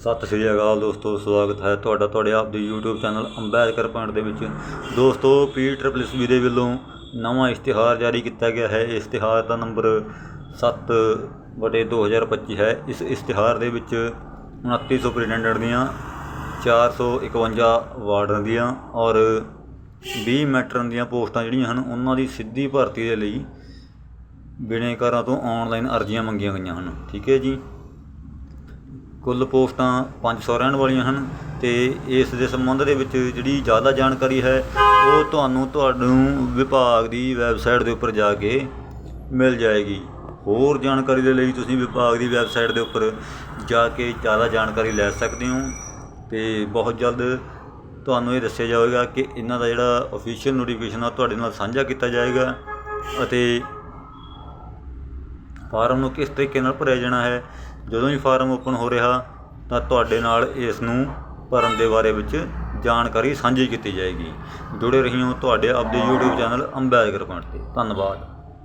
ਸਤਿ ਸ੍ਰੀ ਅਕਾਲ ਦੋਸਤੋ, ਸਵਾਗਤ ਹੈ ਤੁਹਾਡਾ ਤੁਹਾਡੇ ਆਪ ਦੇ YouTube ਚੈਨਲ ਅੰਬੈਦਕਰ ਪੁਆਇੰਟ ਦੇ ਵਿੱਚ। ਦੋਸਤੋ ਪੀ ਟ੍ਰਿਪਲ ਐਸ ਦੇ ਵੱਲੋਂ ਨਵਾਂ ਇਸ਼ਤਿਹਾਰ ਜਾਰੀ ਕੀਤਾ ਗਿਆ ਹੈ। ਇਸ਼ਤਿਹਾਰ ਦਾ ਨੰਬਰ 7 ਵਟੇ 2025 ਹੈ। ਇਸ ਇਸ਼ਤਿਹਾਰ ਦੇ ਵਿੱਚ 29 ਸੁਪਰਡੈਂਟੈਂਟ ਦੀਆਂ 451 ਵਾਰਡਨ ਦੀਆਂ ਔਰ 20 ਮੈਟਰਨ ਦੀਆਂ ਪੋਸਟਾਂ ਜਿਹੜੀਆਂ ਹਨ, ਉਹਨਾਂ ਦੀ ਸਿੱਧੀ ਭਰਤੀ ਦੇ ਲਈ ਬਿਨੇਕਾਰਾਂ ਤੋਂ ਆਨਲਾਈਨ ਅਰਜ਼ੀਆਂ ਮੰਗੀਆਂ ਗਈਆਂ ਹਨ। ਠੀਕ ਹੈ ਜੀ? ਕੁੱਲ ਪੋਸਟਾਂ 500 ਰਹਿਣ ਵਾਲੀਆਂ ਹਨ ਤੇ ਇਸ ਦੇ ਸੰਬੰਧ ਦੇ ਵਿੱਚ ਜਿਹੜੀ ਜ਼ਿਆਦਾ ਜਾਣਕਾਰੀ ਹੈ, ਉਹ ਤੁਹਾਨੂੰ ਤੁਹਾਨੂੰ ਵਿਭਾਗ ਦੀ ਵੈਬਸਾਈਟ ਦੇ ਉੱਪਰ ਜਾ ਕੇ ਮਿਲ ਜਾਏਗੀ। ਹੋਰ ਜਾਣਕਾਰੀ ਦੇ ਲਈ ਤੁਸੀਂ ਵਿਭਾਗ ਦੀ ਵੈਬਸਾਈਟ ਦੇ ਉੱਪਰ ਜਾ ਕੇ ਜ਼ਿਆਦਾ ਜਾਣਕਾਰੀ ਲੈ ਸਕਦੇ ਹੋ ਤੇ ਬਹੁਤ ਜਲਦ ਤੁਹਾਨੂੰ ਇਹ ਦੱਸਿਆ ਜਾਵੇਗਾ ਕਿ ਇਹਨਾਂ ਦਾ ਜਿਹੜਾ ਅਫੀਸ਼ੀਅਲ ਨੋਟੀਫਿਕੇਸ਼ਨ ਆ ਤੁਹਾਡੇ ਨਾਲ ਸਾਂਝਾ ਕੀਤਾ ਜਾਏਗਾ ਅਤੇ ਫਾਰਮ ਨੂੰ ਕਿਸ ਤਰੀਕੇ ਨਾਲ ਭਰਿਆ ਜਾਣਾ ਹੈ ਜਦੋਂ ਹੀ ਫਾਰਮ ਓਪਨ ਹੋ ਰਿਹਾ ਤਾਂ ਤੁਹਾਡੇ ਨਾਲ ਇਸ ਨੂੰ ਭਰਨ ਦੇ ਬਾਰੇ ਵਿੱਚ ਜਾਣਕਾਰੀ ਸਾਂਝੀ ਕੀਤੀ ਜਾਏਗੀ। ਜੁੜੇ ਰਹੀਓ ਤੁਹਾਡੇ ਆਪਦੇ ਯੂਟਿਊਬ ਚੈਨਲ ਅੰਬੈਦਕਰ ਪੁਆਇੰਟ ਤੇ। ਧੰਨਵਾਦ।